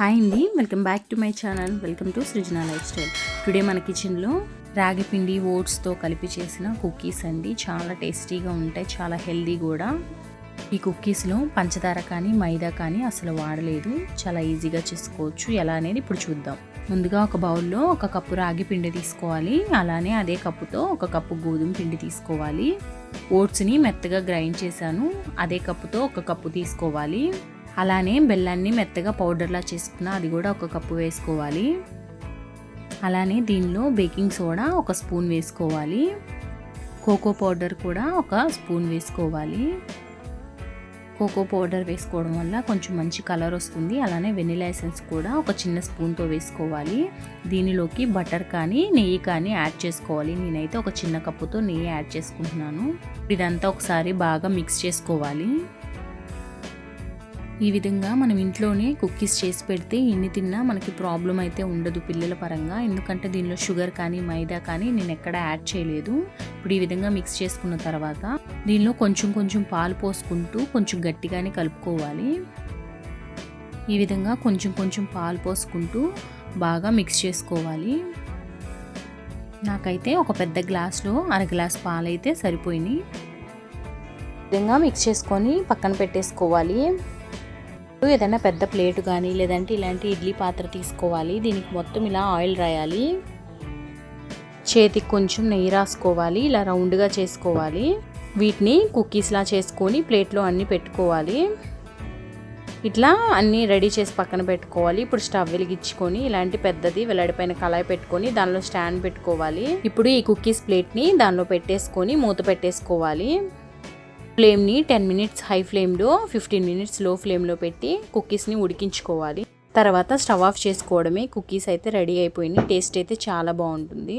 Hi అండి welcome back to my channel welcome to Srujana lifestyle. Today మన కిచెన్లో రాగి పిండి ఓట్స్తో కలిపి చేసిన కుకీస్ అండి. చాలా టేస్టీగా ఉంటాయి చాలా హెల్దీ కూడా. ఈ కుక్కీస్లో పంచదార కానీ మైదా కానీ అసలు వాడలేదు. చాలా ఈజీగా చేసుకోవచ్చు. ఎలా అనేది ఇప్పుడు చూద్దాం. ముందుగా ఒక బౌల్లో ఒక కప్పు రాగి పిండి తీసుకోవాలి. అలానే అదే కప్పుతో ఒక కప్పు గోధుమ పిండి తీసుకోవాలి. ఓట్స్ని మెత్తగా గ్రైండ్ చేశాను. అదే కప్పుతో ఒక కప్పు తీసుకోవాలి. అలానే బెల్లాన్ని మెత్తగా పౌడర్లా చేసుకున్న అది కూడా ఒక కప్పు వేసుకోవాలి. అలానే దీనిలో బేకింగ్ సోడా ఒక స్పూన్ వేసుకోవాలి. కోకో పౌడర్ కూడా ఒక స్పూన్ వేసుకోవాలి. కోకో పౌడర్ వేసుకోవడం వల్ల కొంచెం మంచి కలర్ వస్తుంది. అలానే వెనిలా ఎసెన్స్ కూడా ఒక చిన్న స్పూన్తో వేసుకోవాలి. దీనిలోకి బటర్ కానీ నెయ్యి కానీ యాడ్ చేసుకోవాలి. నేనైతే ఒక చిన్న కప్పుతో నెయ్యి యాడ్ చేసుకుంటున్నాను. ఇదంతా ఒకసారి బాగా మిక్స్ చేసుకోవాలి. ఈ విధంగా మనం ఇంట్లోనే కుక్కీస్ చేసి పెడితే ఎన్ని తిన్నా మనకి ప్రాబ్లం అయితే ఉండదు పిల్లల పరంగా. ఎందుకంటే దీనిలో షుగర్ కానీ మైదా కానీ నేను ఎక్కడ యాడ్ చేయలేదు. ఇప్పుడు ఈ విధంగా మిక్స్ చేసుకున్న తర్వాత దీనిలో కొంచెం కొంచెం పాలు పోసుకుంటూ కొంచెం గట్టిగానే కలుపుకోవాలి. ఈ విధంగా కొంచెం కొంచెం పాలు పోసుకుంటూ బాగా మిక్స్ చేసుకోవాలి. నాకైతే ఒక పెద్ద గ్లాస్లో అర గ్లాస్ పాలైతే సరిపోయినాయి. విధంగా మిక్స్ చేసుకొని పక్కన పెట్టేసుకోవాలి. ఏదైనా పెద్ద ప్లేట్ కానీ లేదంటే ఇలాంటి ఇడ్లీ పాత్ర తీసుకోవాలి. దీనికి మొత్తం ఇలా ఆయిల్ రాయాలి. చేతికి కొంచెం నెయ్యి రాసుకోవాలి. ఇలా రౌండ్గా చేసుకోవాలి. వీటిని కుక్కీస్లా చేసుకొని ప్లేట్లో అన్నీ పెట్టుకోవాలి. ఇట్లా అన్నీ రెడీ చేసి పక్కన పెట్టుకోవాలి. ఇప్పుడు స్టవ్ వెలిగించుకొని ఇలాంటి పెద్దది వెల్లడిపైన కళాయి పెట్టుకొని దానిలో స్టాండ్ పెట్టుకోవాలి. ఇప్పుడు ఈ కుక్కీస్ ప్లేట్ని దానిలో పెట్టేసుకొని మూత పెట్టేసుకోవాలి. ఫ్లేమ్ని టెన్ మినిట్స్ హై ఫ్లేమ్లో ఫిఫ్టీన్ మినిట్స్లో ఫ్లేమ్లో పెట్టి కుక్కీస్ని ఉడికించుకోవాలి. తర్వాత స్టవ్ ఆఫ్ చేసుకోవడమే. కుక్కీస్ అయితే రెడీ అయిపోయినాయి. టేస్ట్ అయితే చాలా బాగుంటుంది.